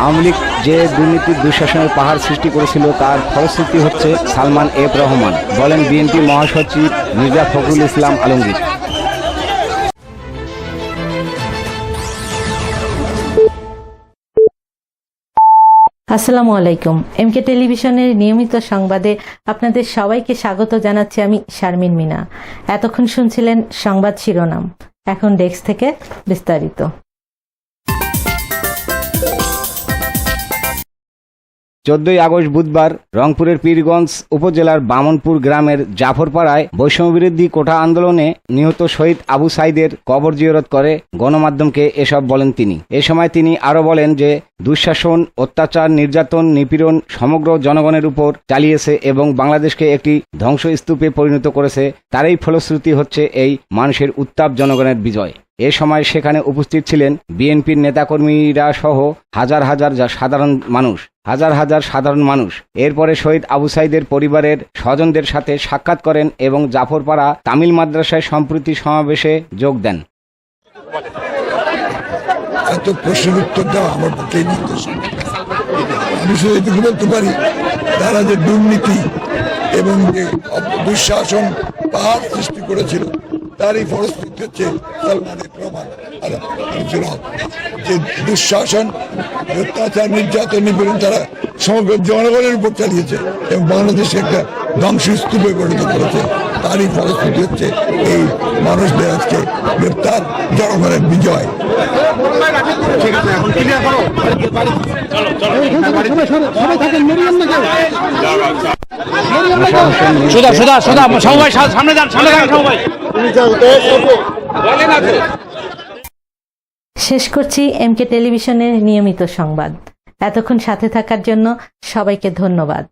আওয়ামী লীগ যে দুর্নীতির দুঃশাসনের পাহাড় সৃষ্টি করেছিল, তার ফলশ্রুতি হচ্ছে সালমান এফ রহমান। বলেন বিএনপি মহাসচিব মির্জা ফখরুল ইসলাম আলমগীর। আসসালামু আলাইকুম। এমকে টেলিভিশনের নিয়মিত সংবাদে আপনাদের সবাইকে স্বাগত জানাচ্ছি আমি শারমিন মিনা। এতক্ষণ শুনছিলেন সংবাদ শিরোনাম। এখন ডেস্ক থেকে বিস্তারিত। চোদ্দই আগস্ট বুধবার রংপুরের পীরগঞ্জ উপজেলার বামনপুর গ্রামের জাফরপাড়ায় বৈষম্যবিরোধী কোঠা আন্দোলনে নিহত শহীদ আবু সাইদের কবর জিয়রত করে গণমাধ্যমকে এসব বলেন তিনি। এ সময় তিনি আরও বলেন যে দুঃশাসন, অত্যাচার, নির্যাতন, নিপীড়ন সমগ্র জনগণের উপর চালিয়েছে এবং বাংলাদেশকে একটি ধ্বংসস্তূপে পরিণত করেছে, তারই ফলশ্রুতি হচ্ছে এই মানুষের উত্তাপ জনগণের বিজয়। এ সময় সেখানে উপস্থিত ছিলেন বিএনপির নেতাকর্মীরা সহ হাজার হাজার সাধারণ মানুষ, হাজার হাজার সাধারণ মানুষ। এরপরে শহীদ আবু সাইদের পরিবারের স্বজনদের সাথে সাক্ষাৎ করেন এবং জাফরপাড়া তামিল মাদ্রাসায় সম্প্রতি সমাবেশে যোগ দেন। এত প্রশ্নের উত্তর দেওয়া আমার পক্ষে আমি শুধু এটুকু বলতে পারি, তারা যে দুর্নীতি এবং যে দুঃশাসন পাহাড় সৃষ্টি করেছিল, তারই ফলশ্রুতি হচ্ছে সালমানের প্রমাণ। যে দুঃশাসন, অত্যাচার, নির্যাতন, নিপীড়ন তারা সমগ্র জনগণের উপর চালিয়েছে এবং বাংলাদেশে একটা ধ্বংসস্তূপে পরিণত করেছে। তারই ফলশ্রুতি হচ্ছে এই মানুষদের আজকে গ্রেপ্তার, জনগণের বিজয়। সোজা সুদা সুদা সবাই সামনে যান সামনে যান সবাই। শেষ করছি এমকে টেলিভিশনের নিয়মিত সংবাদ। এতক্ষণ সাথে থাকার জন্য সবাইকে ধন্যবাদ।